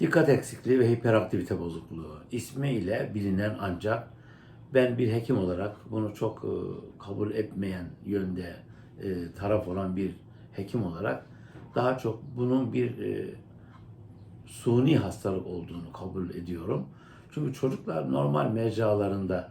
Dikkat eksikliği ve hiperaktivite bozukluğu ismiyle bilinen ancak ben bir hekim olarak bunu çok e, kabul etmeyen yönde e, taraf olan bir hekim olarak daha çok bunun bir e, suni hastalık olduğunu kabul ediyorum. Çünkü çocuklar normal mecralarında,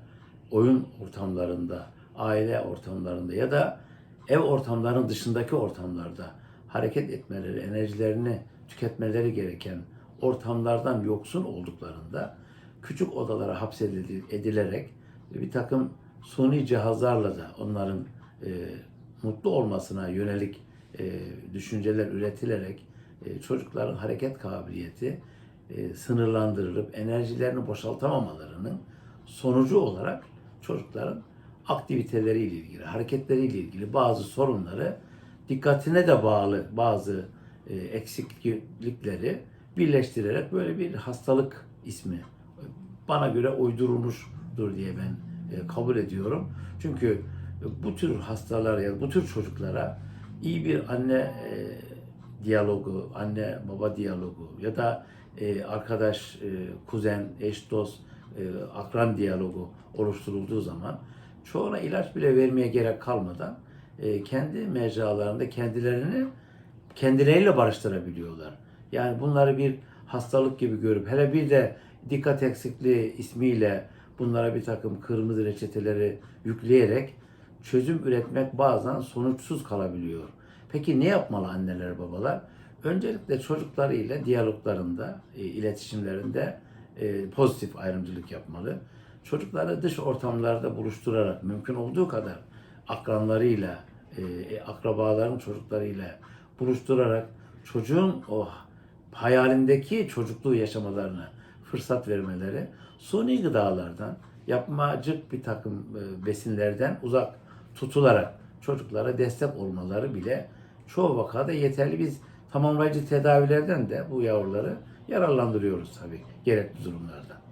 oyun ortamlarında, aile ortamlarında ya da ev ortamlarının dışındaki ortamlarda hareket etmeleri, enerjilerini tüketmeleri gereken ortamlardan yoksun olduklarında küçük odalara hapsedilerek bir takım suni cihazlarla da onların e, mutlu olmasına yönelik e, düşünceler üretilerek e, çocukların hareket kabiliyeti e, sınırlandırılıp enerjilerini boşaltamamalarının sonucu olarak çocukların aktiviteleriyle ilgili, hareketleriyle ilgili bazı sorunları dikkatine de bağlı bazı e, eksiklikleri birleştirerek böyle bir hastalık ismi bana göre uydurulmuştur diye ben e, kabul ediyorum. Çünkü bu tür hastalar ya bu tür çocuklara iyi bir anne e, diyalogu, anne baba diyalogu ya da e, arkadaş, kuzen, eş, dost, akran diyalogu oluşturulduğu zaman çoğuna ilaç bile vermeye gerek kalmadan kendi mecralarında kendilerini kendileriyle barıştırabiliyorlar. Yani bunları bir hastalık gibi görüp hele bir de dikkat eksikliği ismiyle bunlara bir takım kırmızı reçeteleri yükleyerek çözüm üretmek bazen sonuçsuz kalabiliyor. Peki ne yapmalı anneler babalar? Öncelikle çocuklarıyla diyaloglarında, e, iletişimlerinde e, pozitif ayrımcılık yapmalı. Çocukları dış ortamlarda buluşturarak mümkün olduğu kadar akranlarıyla, e, akrabaların çocuklarıyla buluşturarak çocuğun o hayalindeki çocukluğu yaşamalarına fırsat vermeleri, suni gıdalardan, yapmacık bir takım e, besinlerden uzak tutularak çocuklara destek olmaları bile çoğu vakada yeterli. Biz tamamlayıcı tedavilerden de bu yavruları yararlandırıyoruz tabii gerekli durumlarda.